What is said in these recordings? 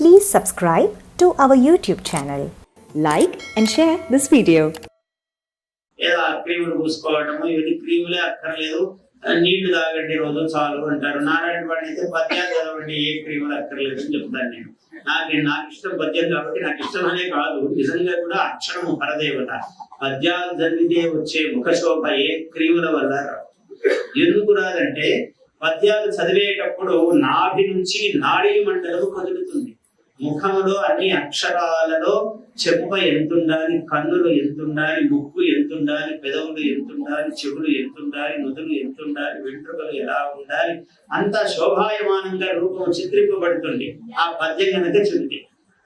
Please subscribe to our YouTube channel. Like and share this video. ఏదో ఆ క్రీములు పూసుకోవటము? ఇవన్నీ క్రీములే అక్కర్లేదు. నీళ్ళు తాగండి రోజు చాలు అంటారు. నారాయణ వాడిని అయితే పద్యాలు చదవండి ఏ క్రీములు అక్కర్లేదు అని చెప్తాను నేను. నాకు నాకు ఇష్టం పద్యం కాబట్టి నాకు ఇష్టం అనే కాదు. నిజంగా కూడా అక్షరము పరదేవత. పద్యాలు చదివితే వచ్చే ముఖశోభ ఏ క్రీముల వల్ల ఎందుకు రాదంటే పద్యాలు చదివేటప్పుడు నాభి నుంచి నాడీ మండలం కదులుతుంది. ముఖంలో అన్ని అక్షరాలలో చెంప ఎంతుండాలి కన్నులు ఎంతుండాలి ముక్కు ఎంతుండాలి పెదవులు ఎంతుండాలి చెవులు ఎంతుండాలి నుదులు ఎంతుండాలి వెంట్రుకలు ఎలా ఉండాలి? అంత శోభాయమానంగా రూపం చిత్రింపబడుతుంది. ఆ పద్యం కనుక చెబితే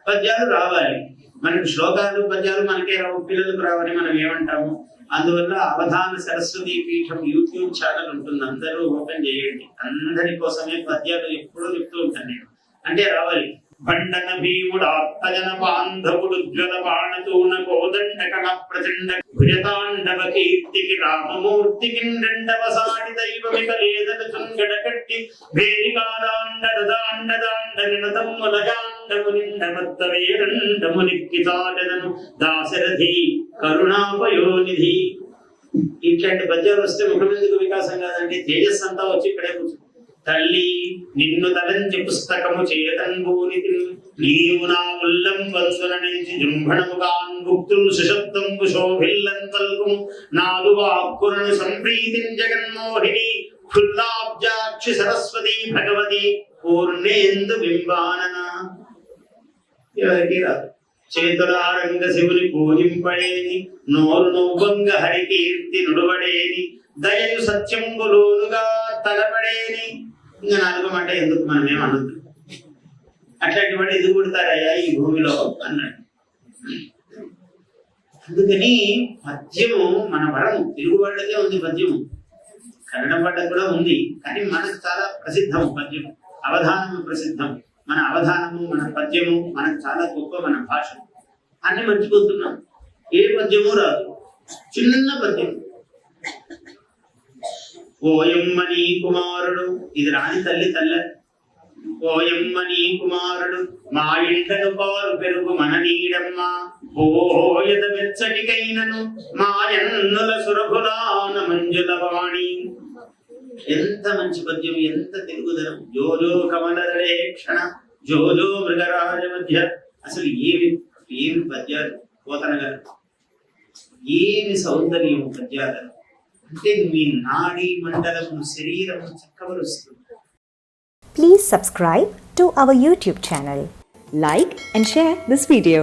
పద్యాలు రావాలి. మనకి శ్లోకాలు పద్యాలు మనకే రావు పిల్లలకు రావని మనం ఏమంటాము? అందువల్ల అవధాన సరస్వతి పీఠం యూట్యూబ్ ఛానల్ ఉంటుంది. అందరూ ఓపెన్ చేయండి. అందరి కోసమే పద్యాలు ఎప్పుడూ చెప్తూ ఉంటాను నేను. అంటే రావాలి. భండన భీముడు ఆర్తజన బాంధవుడు జ్వల బాణతూన కోదండ కణ ప్రచండ భుజతాండవ కీర్తికి రామమూర్తికి రెండవ సాడి దైవమిక లేదన చుంగడ కట్టి భేరికాదాండ దాండ దాండ నినతమ్ముల జాండము నిండమత్త వేరండము నిక్కి చాటదను దాశరథి కరుణాపయోనిధి. ఇట్లాంటి పద్యాలు వస్తే ముఖం ఎందుకు వికాసం కాదండి తేజస్ అంతా వచ్చి ఇక్కడే కూర్చుంటుంది తల్లి నిన్ను తలంచి పుస్తకము చేతంబూని నీవు నా ఉల్లం వంతుల నుంచి జృంభణముగాన్ భుక్తులు సుశబ్దంబు శోభిల్లం పల్కుము. నాలుగు వాక్కులను సంప్రీతిం జగన్మోహిని. ఫుల్లాబ్జాక్షి సరస్వతి భగవతి పూర్ణేందు బింబానన. ఎవరికి రాదు చేతులారంగ శివుని పూజింపడేని నోరు నవ్వంగ హరికీర్తి కీర్తి నుడబడేని దయయు సత్యంబులోనుగా తలపడేని. ఇంకా నాలుగో ఎందుకు మనం ఏమనొద్దు అట్లాంటి వాడు ఎదుగు పుడతారయ్యా ఈ భూమిలో? అన్నాడు. అందుకని పద్యము మన వరము తెలుగు వాళ్ళకే ఉంది పద్యము. కన్నడం వాళ్ళకి కూడా ఉంది కానీ మనకు చాలా ప్రసిద్ధం పద్యం అవధానము ప్రసిద్ధం మన అవధానము మన పద్యము మనకు చాలా గొప్ప మన భాష. అన్ని మర్చిపోతున్నాం. ఏ పద్యము రాదు. చిన్న పద్యం ఓయమ్మని కుమారుడు. ఇది రాని తల్లి తల్ల. ఓయమ్మని కుమారుడు. మా ఇంటను పాలు పెరుగు మన నీడమ్మా. ఓయద వెచ్చటికైనను మా ఎన్నుల సురభులాన మంజుల వాణి ఎంత మంచి పద్యం ఎంత తెలుగుదనం. జోజో కమలదడే క్షణ జోజో మృగరాజ మధ్య. అసలు ఏమి ఏమి పద్యాలు? పోతన గారు ఏమి సౌందర్యం పద్యాలు? అంటే మీ నాడీ మండలము శరీరము చక్కబరుస్తుంది Please subscribe to our YouTube channel. Like and share this video.